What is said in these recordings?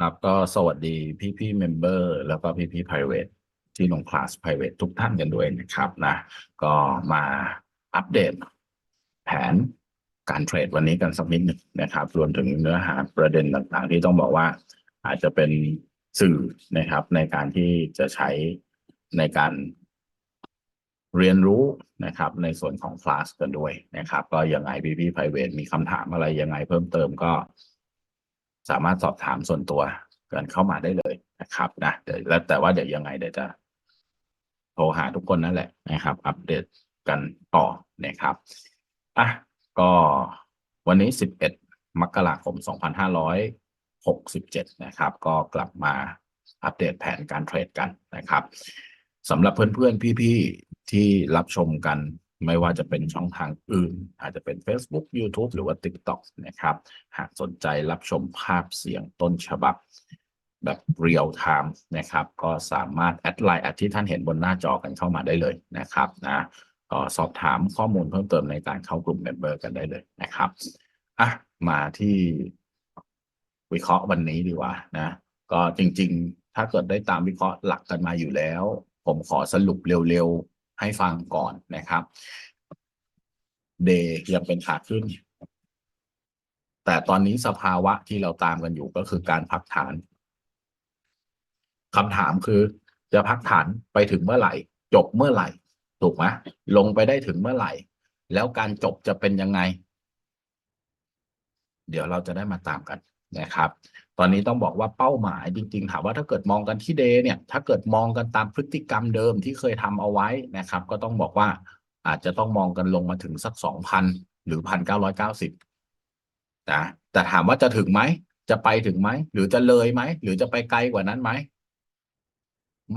ครับก็สวัสดีพี่พี่เมมเบอร์แล้วก็พี่พี่ private ที่ลงคลาส private ทุกท่านกันด้วยนะครับนะ ก็มาอัปเดต แผนการเทรดวันนี้กันสักนิดหนึ่งนะครับ รวมถึงเนื้อหาประเด็นต่างๆ ที่ต้องบอกว่าอาจจะเป็นสื่อนะครับ ในการที่จะใช้ในการเรียนรู้นะครับ ในส่วนของคลาสกันด้วยนะครับ ก็ยังไงพี่พี่ private มีคำถามอะไรยังไงเพิ่มเติมก็ สามารถสอบถามส่วนตัวกันเข้ามาได้เลยนะครับนะเดี๋ยวแล้วแต่ว่าเดี๋ยวยังไงเดี๋ยวจะโทรหาทุกคนนั่นแหละนะครับ อัปเดตกันต่อนะครับอะก็วันนี้ 11 มกราคม 2567 นะครับ ก็กลับมาอัปเดตแผนการเทรดกันนะครับสำหรับเพื่อนๆ พี่ๆ ที่รับชมกัน ไม่ว่าจะเป็นช่องทางอื่น อาจจะเป็น Facebook YouTube หรือว่า TikTok นะครับ หากสนใจรับชมภาพเสียงต้นฉบับแบบเรียลไทม์นะครับ ก็สามารถแอดไลน์อัดที่ท่านเห็นบนหน้าจอกันเข้ามาได้เลยนะครับนะก็สอบถามข้อมูลเพิ่มเติมในการเข้ากลุ่มเมมเบอร์กันได้เลยนะครับอะมาที่วิเคราะห์วันนี้ดีกว่านะ ก็จริงๆ ถ้าเกิดได้ตามวิเคราะห์หลักกันมาอยู่แล้ว ผมขอสรุปเร็วๆ ให้ฟังก่อนนะครับเดย์ยังเป็นขาขึ้น แต่ตอนนี้สภาวะที่เราตามกันอยู่ก็คือการพักฐานคำถามคือจะพักฐานไปถึงเมื่อไหร่ จบเมื่อไหร่ ถูกไหมลงไปได้ถึงเมื่อไหร่ แล้วการจบจะเป็นยังไง เดี๋ยวเราจะได้มาตามกันนะครับ ตอนนี้ต้องบอกว่าเป้าหมายจริงๆถามว่าถ้าเกิดมองกันที่เดย์เนี่ย ถ้าเกิดมองกันตามพฤติกรรมเดิมที่เคยทำเอาไว้นะครับ ก็ต้องบอกว่าอาจจะต้องมองกันลงมาถึงสักสองพันหรือพันเก้าร้อยเก้าสิบนะแต่ถามว่าจะถึงไหม จะไปถึงไหม หรือจะเลยไหม หรือจะไปไกลกว่านั้นไหม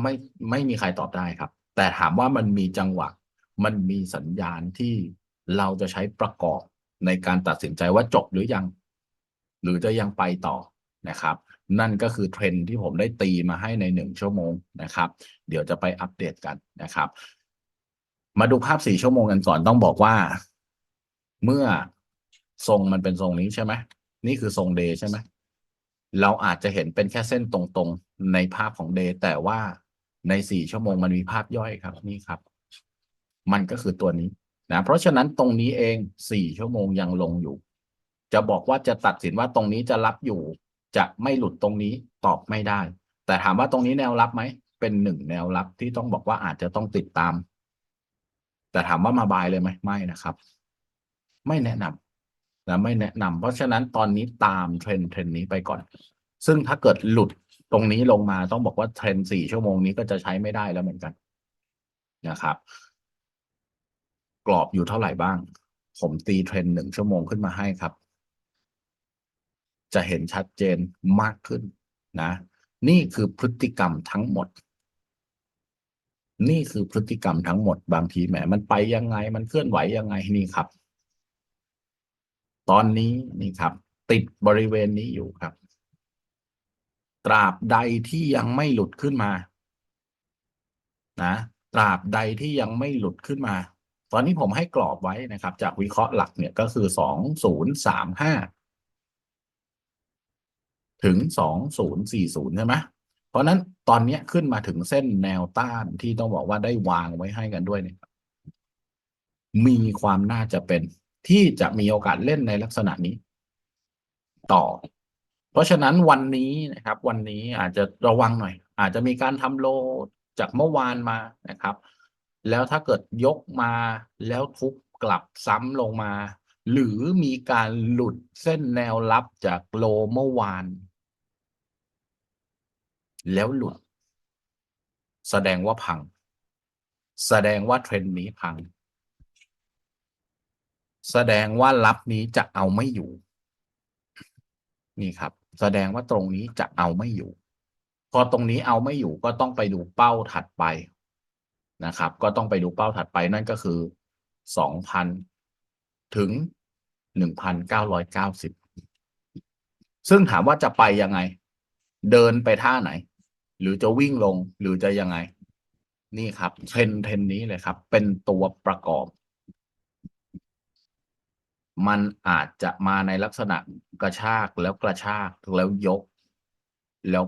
ไม่ไม่มีใครตอบได้ครับ แต่ถามว่ามันมีจังหวะ มันมีสัญญาณที่เราจะใช้ประกอบในการตัดสินใจว่าจบหรือยัง หรือจะยังไปต่อ นะครับ นั่นก็คือเทรนที่ผมได้ตีมาให้ในหนึ่งชั่วโมงนะครับ เดี๋ยวจะไปอัปเดตกันนะครับ มาดูภาพสี่ชั่วโมงกันก่อนต้องบอกว่า เมื่อทรงมันเป็นทรงนี้ใช่ไหมนี่คือทรงเดย์ใช่ไหมเราอาจจะเห็นเป็นแค่เส้นตรงๆในภาพของเดย์แต่ว่าในสี่ชั่วโมงมันมีภาพย่อยครับนี่ครับ มันก็คือตัวนี้นะเพราะฉะนั้นตรงนี้เองสี่ชั่วโมงยังลงอยู่ จะบอกว่าจะตัดสินว่าตรงนี้จะรับอยู่ จะไม่หลุดตรงนี้ตอบไม่ได้ แต่ถามว่าตรงนี้แนวรับไหม เป็นหนึ่งแนวรับที่ต้องบอกว่าอาจจะต้องติดตาม แต่ถามว่ามาบายเลยไหมไม่นะครับ ไม่แนะนำนะไม่แนะนำเพราะฉะนั้นตอนนี้ตามเทรนด์เทรนด์นี้ไปก่อน ซึ่งถ้าเกิดหลุดตรงนี้ลงมาต้องบอกว่าเทรนด์สี่ชั่วโมงนี้ก็จะใช้ไม่ได้แล้วเหมือนกันนะครับ กรอบอยู่เท่าไหร่บ้าง ผมตีเทรนด์หนึ่งชั่วโมงขึ้นมาให้ครับ จะเห็นชัดเจนมากขึ้นนะ นี่คือพฤติกรรมทั้งหมด นี่คือพฤติกรรมทั้งหมด บางทีแหมมันไปยังไง มันเคลื่อนไหวยังไงนี่ครับ ตอนนี้นี่ครับ ติดบริเวณนี้อยู่ครับ ตราบใดที่ยังไม่หลุดขึ้นมา นะตราบใดที่ยังไม่หลุดขึ้นมา ตอนนี้ผมให้กรอบไว้นะครับ จากวิเคราะห์หลักเนี่ยก็คือสองศูนย์สามห้า ถึงสองศูนย์สี่ศูนย์ใช่ไหมเพราะนั้นตอนนี้ขึ้นมาถึงเส้นแนวต้านที่ต้องบอกว่าได้วางไว้ให้กันด้วยเนี่ยมีความน่าจะเป็นที่จะมีโอกาสเล่นในลักษณะนี้ ต่อ เพราะฉะนั้นวันนี้นะครับ วันนี้อาจจะระวังหน่อย อาจจะมีการทำโลจากเมื่อวานมานะครับ แล้วถ้าเกิดยกมาแล้วทุบกลับซ้ำลงมา หรือมีการหลุดเส้นแนวรับจากโลเมื่อวาน แล้วหลุด แสดงว่าพัง แสดงว่าเทรนด์นี้พัง แสดงว่ารับนี้จะเอาไม่อยู่ นี่ครับ แสดงว่าตรงนี้จะเอาไม่อยู่ พอตรงนี้เอาไม่อยู่ก็ต้องไปดูเป้าถัดไปนะครับ ก็ต้องไปดูเป้าถัดไปนั่นก็คือสองพันถึงหนึ่งพันเก้าร้อยเก้าสิบซึ่งถามว่าจะไปยังไง เดินไปท่าไหน หรือจะวิ่งลงหรือจะยังไง นี่ครับเทรนเทรนนี้เลยครับ เป็นตัวประกอบ มันอาจจะมาในลักษณะกระชากแล้วกระชากแล้วยก แล้ว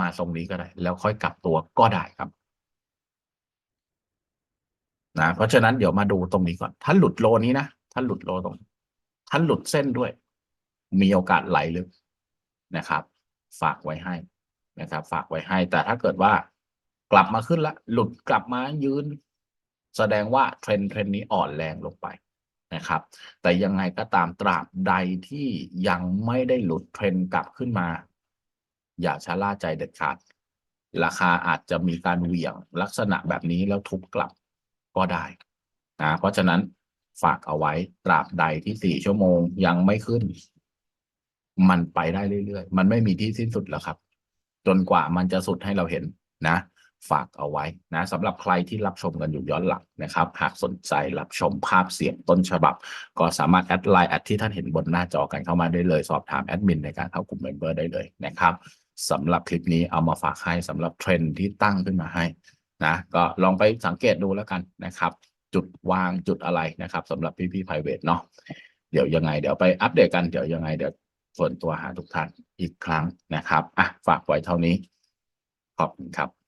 มาทรงนี้ก็ได้ แล้วค่อยกลับตัวก็ได้ครับนะเพราะฉะนั้นเดี๋ยวมาดูตรงนี้ก่อน ถ้าหลุดโลนี้นะถ้าหลุดโลตรงถ้าหลุดเส้นด้วย มีโอกาสไหลลึกนะครับ ฝากไว้ให้ นะครับ ฝากไว้ให้ แต่ถ้าเกิดว่ากลับมาขึ้นละ หลุดกลับมายืน แสดงว่าเทรนด์เทรนด์นี้อ่อนแรงลงไปนะครับ แต่ยังไงก็ตามตราบใดที่ยังไม่ได้หลุดเทรนด์กลับขึ้นมา อย่าชะล่าใจเด็ดขาด ราคาอาจจะมีการเหวี่ยงลักษณะแบบนี้แล้วทุบกลับก็ได้นะเพราะฉะนั้นฝากเอาไว้ตราบใดที่สี่ชั่วโมงยังไม่ขึ้น มันไปได้เรื่อยๆ มันไม่มีที่สิ้นสุดแล้วครับ จนกว่ามันจะสุดให้เราเห็นนะฝากเอาไว้นะสำหรับใครที่รับชมกันอยู่ย้อนหลังนะครับ หากสนใจรับชมภาพเสียงต้นฉบับ ก็สามารถแอดไลน์แอดที่ท่านเห็นบนหน้าจอกันเข้ามาได้เลย สอบถามแอดมินในการเข้ากลุ่มเมมเบอร์ได้เลยนะครับสำหรับคลิปนี้เอามาฝากให้สำหรับเทรนที่ตั้งขึ้นมาให้นะก็ลองไปสังเกตดูแล้วกันนะครับ จุดวางจุดอะไรนะครับสำหรับพี่ๆ private เนาะเดี๋ยวยังไง เดี๋ยวไปอัปเดตกันเดี๋ยวยังไงเดี๋ยว ส่วนตัวหาทุกท่านอีกครั้งนะครับอะฝากไว้เท่านี้ ขอบคุณครับ